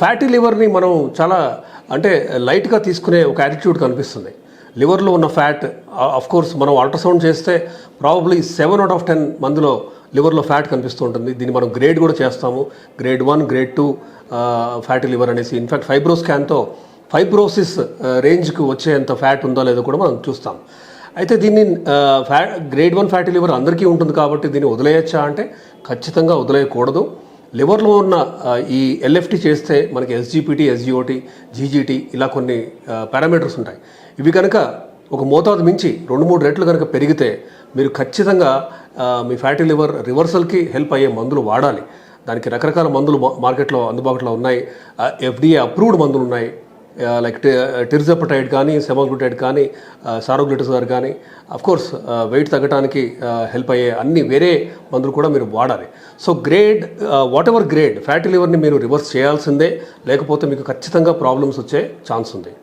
Fatty లివర్ని మనం చాలా అంటే లైట్గా తీసుకునే ఒక యాటిట్యూడ్ కనిపిస్తుంది. లివర్లో ఉన్న ఫ్యాట్ కోర్స్ మనం అల్ట్రాసౌండ్ చేస్తే probably seven out of ten మందిలో లివర్లో ఫ్యాట్ కనిపిస్తూ ఉంటుంది. దీన్ని మనం గ్రేడ్ కూడా చేస్తాము. Grade one grade two fatty liver అనేసి. ఇన్ఫాక్ట్ ఫైబ్రో స్కాన్తో ఫైబ్రోసిస్ రేంజ్కి వచ్చేంత ఫ్యాట్ ఉందో లేదో కూడా మనం చూస్తాం. అయితే దీన్ని ఫ్యా గ్రేడ్ వన్ ఫ్యాటీ లివర్ అందరికీ ఉంటుంది కాబట్టి దీన్ని వదిలేయచ్చా అంటే ఖచ్చితంగా వదిలేయకూడదు. లివర్లో ఉన్న ఈ ఎల్ఎఫ్టీ చేస్తే మనకి ఎస్జిపిటి ఎస్జిఓటి జీజీటీ ఇలా కొన్ని పారామీటర్స్ ఉంటాయి. ఇవి కనుక ఒక మోతాదు మించి రెండు మూడు రెట్లు కనుక పెరిగితే మీరు ఖచ్చితంగా మీ ఫ్యాటీ లివర్ రివర్సల్కి హెల్ప్ అయ్యే మందులు వాడాలి. దానికి రకరకాల మందులు మార్కెట్లో అందుబాటులో ఉన్నాయి. ఎఫ్డిఏ అప్రూవ్డ్ మందులు ఉన్నాయి. లైక్ టిర్జపటైడ్ uh, కానీ సెమాగ్లూటైడ్ కానీ సారోగ్లిటజర్ కానీ కోర్స్ వెయిట్ తగ్గడానికి హెల్ప్ అయ్యే అన్ని వేరే మందులు కూడా మీరు వాడాలి. So grade whatever grade fatty లివర్ని మీరు రివర్స్ చేయాల్సిందే. లేకపోతే మీకు ఖచ్చితంగా ప్రాబ్లమ్స్ వచ్చే ఛాన్స్ ఉంది.